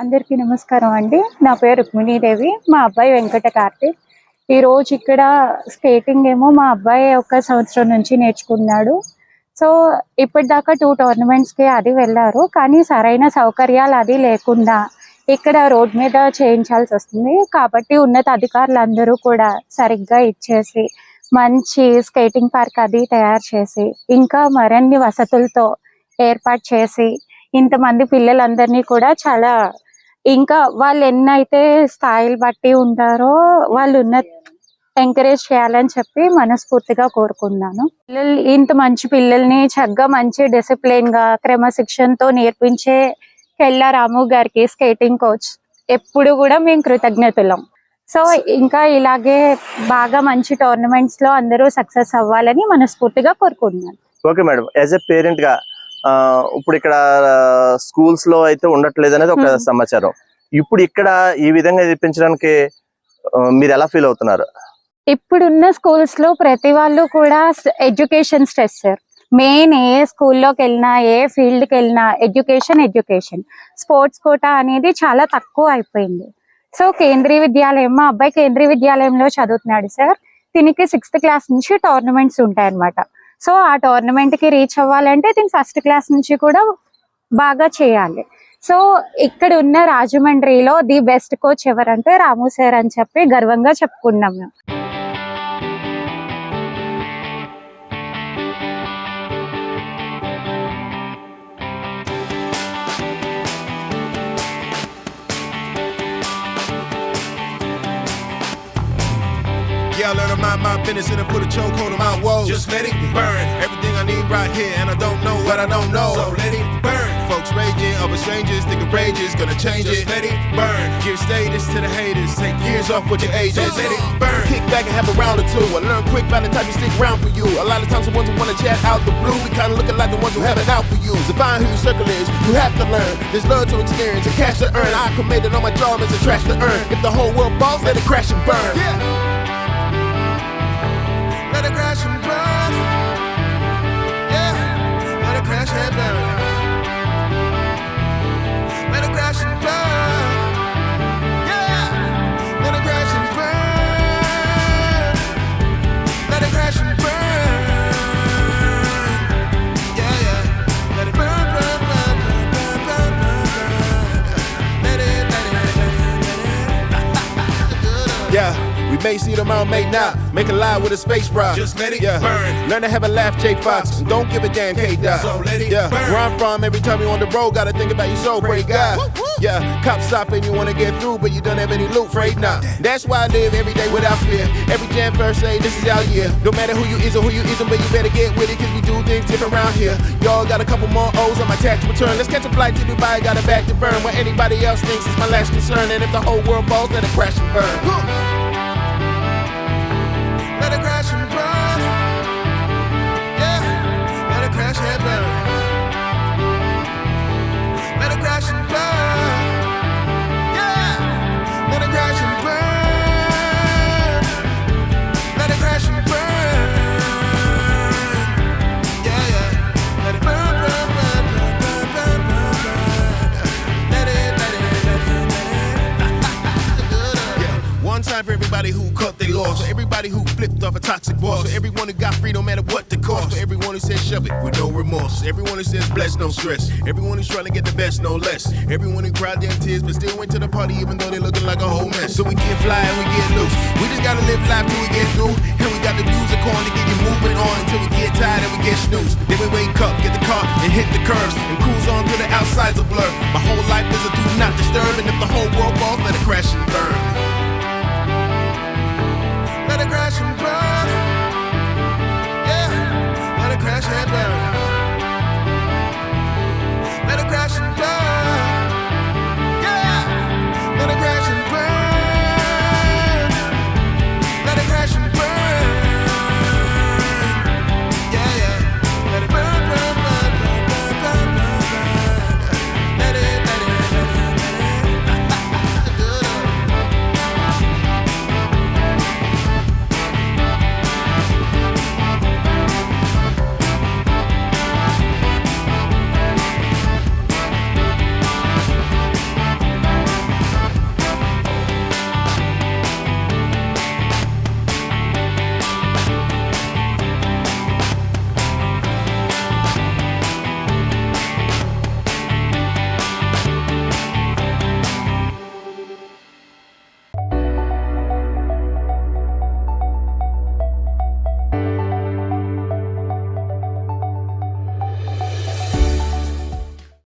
అందరికీ నమస్కారం అండి. నా పేరు రుక్మిణీదేవి. మా అబ్బాయి వెంకట కార్తీక్. ఈ రోజు ఇక్కడ స్కేటింగ్ ఏమో మా అబ్బాయి ఒక సంవత్సరం నుంచి నేర్చుకున్నాడు. సో ఇప్పటిదాకా టూ టోర్నమెంట్స్కి అది వెళ్ళారు. కానీ సరైన సౌకర్యాలు అది లేకుండా ఇక్కడ రోడ్ మీద చేయించాల్సి వస్తుంది. కాబట్టి ఉన్నత అధికారులు అందరూ కూడా సరిగ్గా ఇచ్చేసి మంచి స్కేటింగ్ పార్క్ అది తయారు చేసి ఇంకా మరిన్ని వసతులతో ఏర్పాటు చేసి ఇంతమంది పిల్లలందరినీ కూడా చాలా ఇంకా వాళ్ళు ఎన్నైతే స్థాయిలు బట్టి ఉంటారో వాళ్ళు ఉన్న ఎంకరేజ్ చేయాలని చెప్పి మనస్ఫూర్తిగా కోరుకున్నాను పిల్లలు ఇంత మంచి పిల్లల్ని చక్కగా మంచి డిసిప్లిన్గా క్రమశిక్షణతో నేర్పించే కెల్లా రాము గారికి స్కేటింగ్ కోచ్ ఎప్పుడు కూడా మేము కృతజ్ఞతలం. సో ఇంకా ఇలాగే బాగా మంచి టోర్నమెంట్స్లో అందరూ సక్సెస్ అవ్వాలని మనస్ఫూర్తిగా కోరుకుంటున్నాను. Okay madam. యాజ్ ఎ పేరెంట్గా ఇప్పుడు ఇక్కడ స్కూల్స్లో అయితే ఉండట్లేదు అనేది ఒక Hmm. సమాచారం. ఇప్పుడు ఇక్కడ ఈ విధంగా ఇప్పించడానికి ఆ, మీరు ఎలా ఫీల్ అవుతున్నారు? ఇప్పుడున్న స్కూల్స్లో ప్రతి వాళ్ళు కూడా ఎడ్యుకేషన్ స్ట్రెస్ సార్ మెయిన్ ఏ స్కూల్లోకి వెళ్ళినా ఏ ఫీల్డ్కి వెళ్ళినా ఎడ్యుకేషన్ ఎడ్యుకేషన్ స్పోర్ట్స్ కోటా అనేది చాలా తక్కువ అయిపోయింది. సో కేంద్రీయ విద్యాలయం మా అబ్బాయి కేంద్రీయ విద్యాలయంలో చదువుతున్నాడు సార్ దీనికి సిక్స్త్ క్లాస్ నుంచి టోర్నమెంట్స్ ఉంటాయన్నమాట. సో ఆ టోర్నమెంట్కి రీచ్ అవ్వాలంటే దీని ఫస్ట్ క్లాస్ నుంచి కూడా బాగా చేయాలి. సో ఇక్కడ ఉన్న రాజమండ్రిలో ది బెస్ట్ కోచ్ ఎవరంటే రాము సార్ అని చెప్పి గర్వంగా చెప్పుకున్నాం మేము. Yeah, I learn to mind my business and put a chokehold on my woes. Just let it burn. Everything I need right here, and I don't know what I don't know. So let it burn. Folks raging over strangers, thinking rage is gonna change Just it. let it burn. Give status to the haters, take years off what your age is. Let it burn. Kick back and have a round or two. I learn quick by the type you stick around for you. A lot of times the ones who wanna chat out the blue, we kinda looking like the ones who have it out for you. So find who your circle is, you have to learn. There's love to experience and cash to earn. I committed on my job as a trash to earn. If the whole world falls, let it crash and burn. Yeah. Let it crash and burn. Yeah. Let it crash and burn. Let it crash and burn. Yeah. Let it crash and burn. Let it crash and burn. Yeah, burn, burn, burn, burn, burn, burn, burn, burn. We may see them tomorrow, may not. Make a lie with a space bra. Just let it yeah. burn. Learn to have a laugh, J Fox. And don't give a damn, K Dot. So let it yeah. uh. Where I'm from, every time you on the road, gotta think about your soul, pray God. Yeah, cops stopping, you wanna get through, but you don't have any loot, afraid not. That's why I live every day without fear. Every jam first say, this is our year. No matter who you is or who you isn't, but you better get with it, cause we do things different around here. Y'all got a couple more O's on my tax return. Let's catch a flight to Dubai, got a back to burn. What anybody else thinks is my last concern. And if the whole world falls, let it crash and burn. Everybody who cut their loss, for everybody who flipped off a toxic boss, for everyone who got free no matter what the cost, for everyone who says shove it with no remorse, everyone who says bless no stress, everyone who's trying to get the best no less, everyone who cried their tears but still went to the party even though they looking like a whole mess. So we get fly and we get loose. We just gotta live life till we get through, and we got the music on to get you moving on until we get tired and we get snooze. Then we wake up, get the car and hit the curves and cruise on till the outside's a blur. My whole life is a do not disturb, and if the whole world falls, let it crash and burn. crash